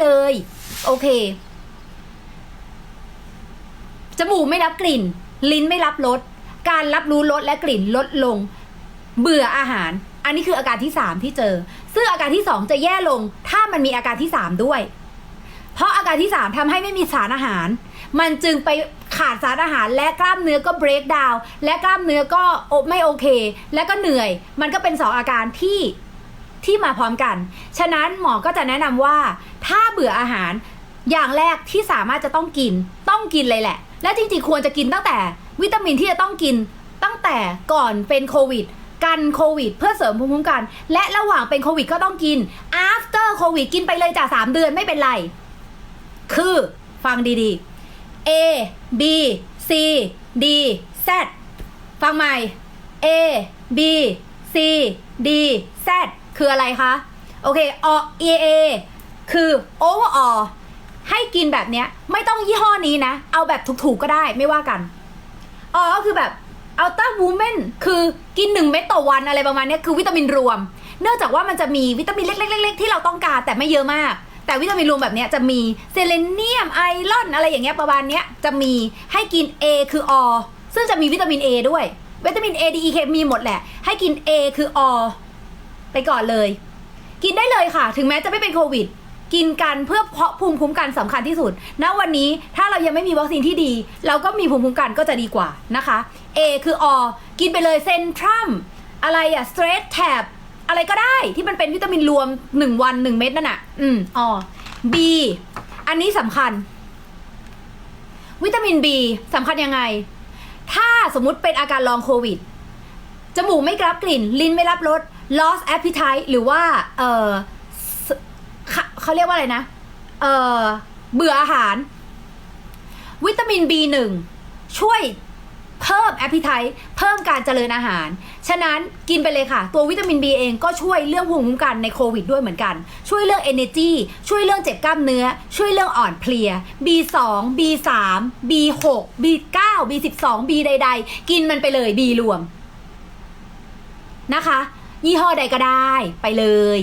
เลย โอเค จมูกไม่รับกลิ่น ลิ้นไม่รับรส การรับรู้รสและกลิ่นลดลง เบื่ออาหาร อันนี้คืออาการที่สามที่เจอ ซึ่งอาการที่สองจะแย่ลง ถ้ามันมีอาการที่สามด้วย เพราะอาการที่สามทำให้ไม่มีสารอาหาร มันจึงไปขาดสารอาหารและกล้ามเนื้อก็ break down และกล้ามเนื้อก็ไม่โอเค และก็เหนื่อย มันก็เป็นสองอาการที่ ที่มาพร้อมกัน ฉะนั้นหมอก็จะแนะนำว่า ถ้าเบื่ออาหารอย่างแรกที่สามารถจะต้องกิน ต้องกินเลยแหละ และจริงๆควรจะกินตั้งแต่วิตามินที่จะต้องกิน ตั้งแต่ก่อนเป็นโควิดกันโควิด เพื่อเสริมภูมิคุ้มกัน และระหว่างเป็นโควิดก็ต้องกิน after โควิดกินไปเลยจากสามเดือนไม่เป็นไร คือฟังดีๆ A B C D Z ฟังใหม่ A B C D Z คืออะไรคะ โอเคอ E A คือ overall ให้กินแบบเนี้ย ไม่ต้องยี่ห้อนี้นะ เอาแบบถูกๆก็ได้ไม่ว่ากันอ๋อก็คือแบบอัลต้าวูแมนคือกินหนึ่งเม็ดต่อวันอะไรประมาณเนี้ยคือวิตามินรวม เนื่องจากว่ามันจะมีวิตามินเล็กๆๆที่เราต้องการแต่ไม่เยอะมาก แต่วิตามินรวมแบบเนี้ยจะมีเซเลเนียมไอรอนอะไรอย่างเงี้ยประมาณเนี้ยจะมีให้กิน A คืออซึ่งจะมีวิตามิน A ด้วย วิตามิน A D E K มีหมดแหละ ให้กิน A คืออ ไปก่อนเลย กินได้เลยค่ะ ถึงแม้จะไม่เป็นโควิด กินกันเพื่อเพาะภูมิคุ้มกันสำคัญที่สุด ณ วันนี้ถ้าเรายังไม่มีวัคซีนที่ดี เราก็มีภูมิคุ้มกันก็จะดีกว่านะคะ A คืออกินไปเลยเซนทรัมอะไรอะสเตรทแท็บอะไรก็ได้ที่มันเป็นวิตามินรวม 1 วัน 1 เม็ดนั่นน่ะอืมอ B อันนี้สำคัญ วิตามิน B สำคัญยังไง ถ้าสมมุติเป็นอาการลองโควิด จมูกไม่รับกลิ่น ลิ้นไม่รับรส loss appetite หรือว่า เออเขาเขาเรียกว่าอะไรนะ เออเบื่ออาหาร วิตามิน B1 ช่วยเพิ่ม appetite เพิ่มการเจริญอาหาร ฉะนั้นกินไปเลยค่ะ ตัววิตามิน B เองก็ช่วยเรื่องภูมิคุ้มกันในโควิดด้วยเหมือนกัน ช่วยเรื่อง energy ช่วยเรื่องเจ็บกล้ามเนื้อ ช่วยเรื่องอ่อนเพลีย B2 B3 B6 B9 B12 B ใด ๆ กินมันไปเลย B รวมนะคะ ยี่ห้อใดก็ได้ไปเลย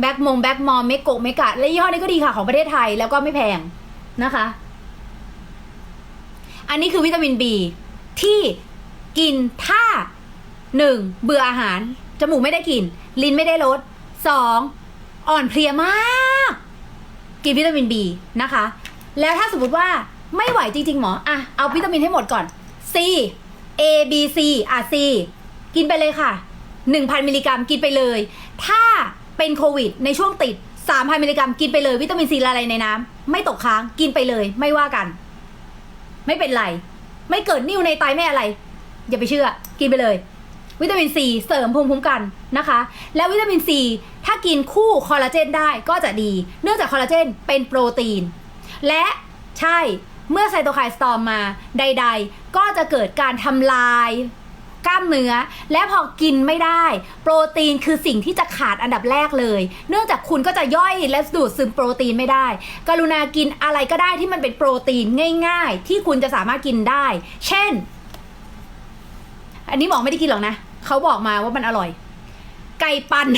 แบ็กมงแบ็กมอมเมโกเมกะและยี่ห้อนี้ก็ดีค่ะของประเทศไทยแล้วก็ไม่แพงนะคะ อันนี้คือวิตามิน B ที่กินถ้าหนึ่งเบื่ออาหาร จมูกไม่ได้กลิ่น ลิ้นไม่ได้รสสองอ่อนเพลียมาก กินวิตามิน B นะคะ แล้วถ้าสมมติว่าไม่ไหวจริง ๆ หมออะเอาวิตามินให้หมดก่อน C A B C อะ C กินไปเลยค่ะ 1,000 มิลลิกรัมกินไปเลย ถ้าเป็นโควิด ในช่วงติด 3,000 มิลลิกรัมกินไปเลย วิตามินซีละลายในน้ำไม่ตกค้างกินไปเลย ไม่ว่ากัน ไม่เป็นไร ไม่เกิดนิ่วในไตไม่อะไร อย่าไปเชื่อ กินไปเลย วิตามินซีเสริมภูมิคุ้มกันนะคะ แล้ววิตามินซีถ้ากินคู่คอลลาเจนได้ก็จะดี เนื่องจากคอลลาเจนเป็นโปรตีน และใช่เมื่อไซโตไคน์สตอมมาใด ๆ ก็จะเกิดการทำลาย กล้ามเนื้อ และพอกินไม่ได้ โปรตีนคือสิ่งที่จะขาดอันดับแรกเลย เนื่องจากคุณก็จะย่อยและดูดซึมโปรตีนไม่ได้ กรุณากินอะไรก็ได้ที่มันเป็นโปรตีนง่าย ๆ ที่คุณจะสามารถกินได้ เช่น อันนี้หมอไม่ได้กินหรอกนะเขาบอกมาว่ามันอร่อย ไก่ปั่น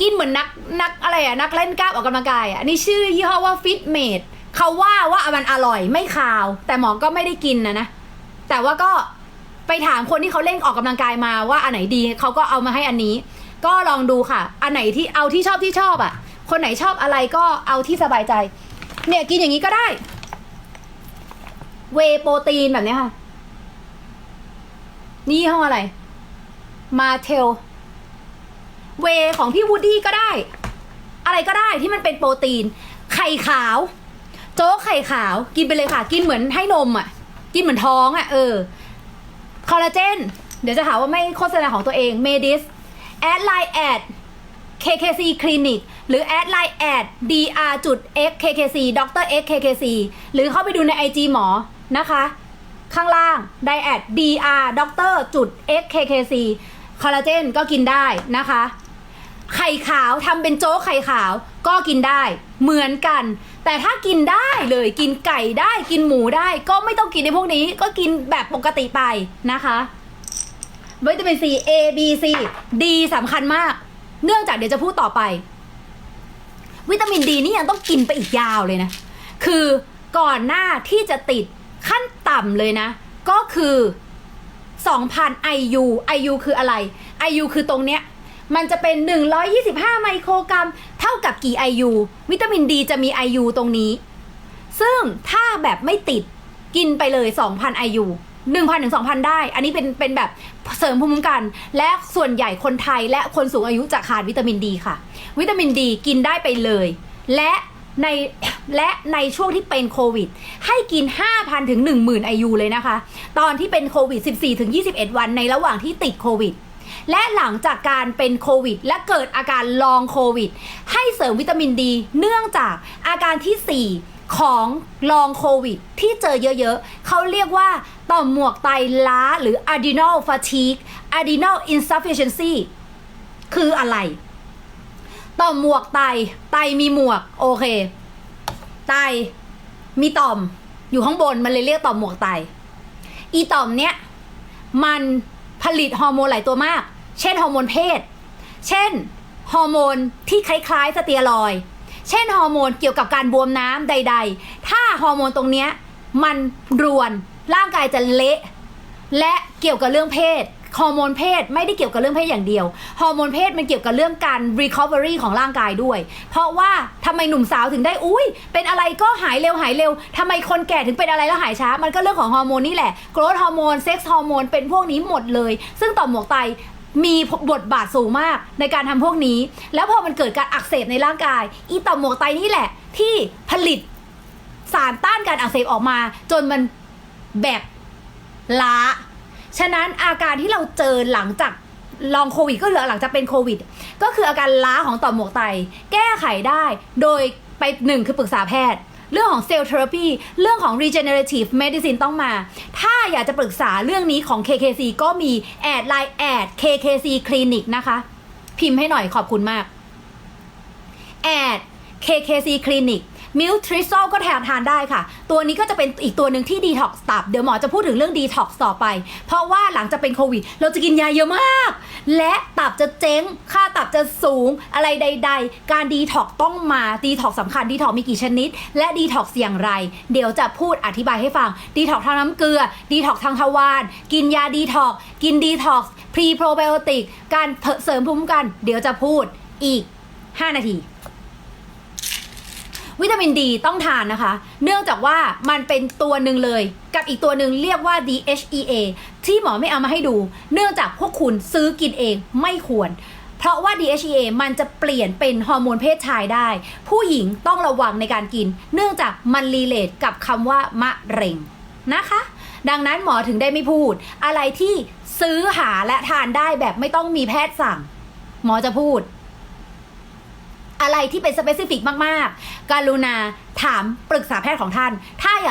กินเหมือนนักนักอะไรอะนักเล่นกล้ามออกกำลังกายอะอันนี้ชื่อยี่ห้อว่าฟิตเมดเขาว่าว่ามันอร่อยไม่คาว แต่หมอก็ไม่ได้กินนะนะ แต่ว่าก็ ไปถามคนที่เขาเล่นออกกำลังกายมาว่าอันไหนดีเขาก็เอามาให้อันนี้ ก็ลองดูค่ะ อันไหนที่เอาที่ชอบที่ชอบอะ่ะ คนไหนชอบอะไรก็เอาที่สบายใจ เนี่ยกินอย่างนี้ก็ได้ เวโปรตีนแบบนี้ค่ะ นี่ห้องอะไร มาเทล เวของพี่วูดดี้ก็ได้ อะไรก็ได้ที่มันเป็นโปรตีน ไข่ขาว โจ๊กไข่ขาว กินไปเลยค่ะ กินเหมือนให้นมอะ กินเหมือนท้องอะเออ คอลลาเจน เดี๋ยวจะหาว่าไม่โฆษณาของตัวเองเมดิสแอดไลน์แอด KKC Clinic หรือแอดไลน์แอด dr จุด x KKC ดร x KKC หรือเข้าไปดูใน IG หมอนะคะ ข้างล่างไดแอด dr ดรจุด x KKC คอลลาเจนก็กินได้นะคะ ไข่ขาวทำเป็นโจ๊กไข่ขาวก็กินได้เหมือนกัน แต่ถ้ากินได้เลยกินไก่ได้กินหมูได้ ก็ไม่ต้องกินในพวกนี้ก็กินแบบปกติไปนะคะวิตามินซี A B C D สำคัญมาก เนื่องจากเดี๋ยวจะพูดต่อไป วิตามินดีนี่ยังต้องกินไปอีกยาวเลยนะ คือก่อนหน้าที่จะติดขั้นต่ำเลยนะ ก็คือ 2,000 IU IU คืออะไร IU คือตรงเนี้ย มันจะเป็น 125 ไมโครกรัม เท่ากับกี่ IU วิตามินดีจะมี IU ตรงนี้ ซึ่งถ้าแบบไม่ติดกินไปเลย 2,000 IU 1,000ถึง2,000 ได้ อันนี้เป็นเป็นแบบเสริมภูมิคุ้มกัน และส่วนใหญ่คนไทยและคนสูงอายุจะขาดวิตามินดีค่ะ วิตามินดีกินได้ไปเลย และในและในช่วงที่เป็นโควิด ให้กิน 5,000ถึง10,000 IU เลยนะคะ ตอนที่เป็นโควิด 14ถึง21 วันในระหว่างที่ติดโควิด และหลังจากการเป็นโควิด และเกิดอาการลองโควิด ให้เสริมวิตามินดี เนื่องจากอาการที่ 4ของลองโควิดที่เจอเยอะๆ เขาเรียกว่าต่อมหมวกไตล้าหรือ adrenal fatigue adrenal insufficiency คืออะไร ต่อมหมวกไต ไตมีหมวก โอเค ไตมีต่อม อยู่ข้างบนมันเลยเรียกต่อมหมวกไต อีต่อมเนี้ย มันผลิตฮอร์โมนหลายตัวมาก เช่นฮอร์โมนเพศ เช่นฮอร์โมนที่คล้ายๆสเตียรอย เช่นฮอร์โมนเกี่ยวกับการบวมน้ำใด ๆ ถ้าฮอร์โมนตรงเนี้ยมันรวนร่างกายจะเละ และเกี่ยวกับเรื่องเพศฮอร์โมนเพศไม่ได้เกี่ยวกับเรื่องเพศอย่างเดียว ฮอร์โมนเพศมันเกี่ยวกับเรื่องการ recovery ของร่างกายด้วย เพราะว่าทำไมหนุ่มสาวถึงได้ อุ้ย เป็นอะไรก็หายเร็วหายเร็วทำไมคนแก่ถึงเป็นอะไรแล้วหายช้า มันก็เรื่องของฮอร์โมนนี่แหละ growth ฮอร์โมน เซ็กซ์ฮอร์โมน เป็นพวกนี้หมดเลย ซึ่งต่อมหมวกไต มีบทบาทสูงมากในการทำพวกนี้ แล้วพอมันเกิดการอักเสบในร่างกาย อีต่อมหมวกไตนี่แหละ ที่ผลิตสารต้านการอักเสบออกมา จนมันแบบล้า ฉะนั้นอาการที่เราเจอหลังจากลองโควิดก็เหลือหลังจากเป็นโควิด ก็คืออาการล้าของต่อมหมวกไต แก้ไขได้ โดยไปหนึ่งคือปรึกษาแพทย์ เรื่องของเซลล์เทอราพีเรื่องของ regenerative medicine ต้องมา ถ้าอยากจะปรึกษาเรื่องนี้ของ KKC ก็มีแอดไลน์แอด KKC Clinic นะคะ พิมพ์ให้หน่อยขอบคุณมากแอด KKC Clinic มิลทริซอลก็แทนทานได้ค่ะ ตัวนี้ก็จะเป็นอีกตัวหนึ่งที่ดีท็อกซ์ตับ เดี๋ยวหมอจะพูดถึงเรื่องดีท็อกซ์ต่อไป เพราะว่าหลังจากเป็นโควิด เราจะกินยาเยอะมาก และตับจะเจ๊ง ค่าตับจะสูง อะไรใด ๆ การดีท็อกซ์ต้องมาดีท็อกซ์สำคัญดีท็อกซ์มีกี่ชนิด และดีท็อกซ์อย่างไร เดี๋ยวจะพูดอธิบายให้ฟังดีท็อกซ์ทางน้ำเกลือดีท็อกซ์ทางทวารกินยาดีท็อกซ์กินดีท็อกซ์พรีโปรไบโอติกการเสริมภูมิคุ้มกัน เดี๋ยวจะพูดอีก 5 นาที วิตามินดีต้องทานนะคะ เนื่องจากว่ามันเป็นตัวหนึ่งเลย กับอีกตัวหนึ่งเรียกว่า DHEA ที่หมอไม่เอามาให้ดู เนื่องจากพวกคุณซื้อกินเองไม่ควร เพราะว่า DHEA มันจะเปลี่ยนเป็นฮอร์โมนเพศชายได้ ผู้หญิงต้องระวังในการกิน เนื่องจากมันรีเลทกับคำว่ามะเร็งนะคะดังนั้นหมอถึงได้ไม่พูด อะไรที่ซื้อหาและทานได้แบบไม่ต้องมีแพทย์สั่ง หมอจะพูด อะไรที่เป็นสเปซิฟิกมาก ๆการุณาถามปรึกษาแพทย์ของท่าน ถ้าอยาก